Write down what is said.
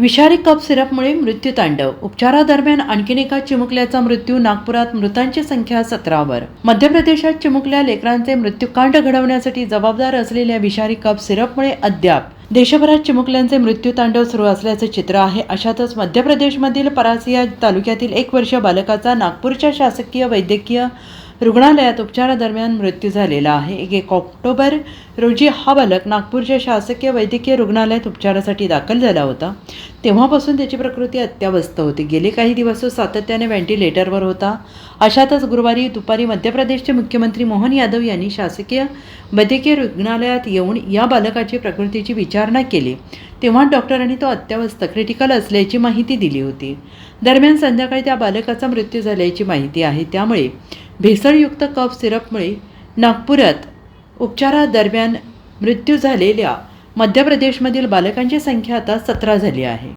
विषारी कप सिरपमुळे मृत्यू तांडव. उपचारादरम्यान आणखीन एका चिमुकल्याचा मृत्यू नागपुरात मृतांची संख्या सतरावर. मध्य प्रदेशात चिमुकल्या लेकरांचे मृत्यूकांड घडवण्यासाठी जबाबदार असलेल्या विषारी कप सिरपमुळे अद्याप देशभरात चिमुकल्यांचे मृत्यूतांडव सुरू असल्याचे चित्र आहे. अशातच मध्य प्रदेशमधील परासिया तालुक्यातील एक वर्षीय बालकाचा नागपूरच्या शासकीय वैद्यकीय रुग्णालयात उपचारादरम्यान मृत्यू झालेला आहे. एक एक ऑक्टोबर रोजी हा बालक नागपूरच्या शासकीय वैद्यकीय रुग्णालयात उपचारासाठी दाखल झाला होता. तेव्हापासून त्याची प्रकृती अत्यावस्थ होती. गेले काही दिवस तो सातत्याने व्हेंटिलेटरवर होता. अशातच गुरुवारी दुपारी मध्य प्रदेशचे मुख्यमंत्री मोहन यादव यांनी शासकीय वैद्यकीय रुग्णालयात येऊन या बालकाची प्रकृतीची विचारणा केली. तेव्हा डॉक्टरांनी तो अत्यावस्थ क्रिटिकल असल्याची माहिती दिली होती. दरम्यान संध्याकाळी त्या बालकाचा मृत्यू झाल्याची माहिती आहे. त्यामुळे भेसळयुक्त कफ सिरपमुळे नागपुरात उपचारादरम्यान मृत्यू झालेल्या मध्य प्रदेशमधील बालकांची संख्या आता सतरा झाली आहे.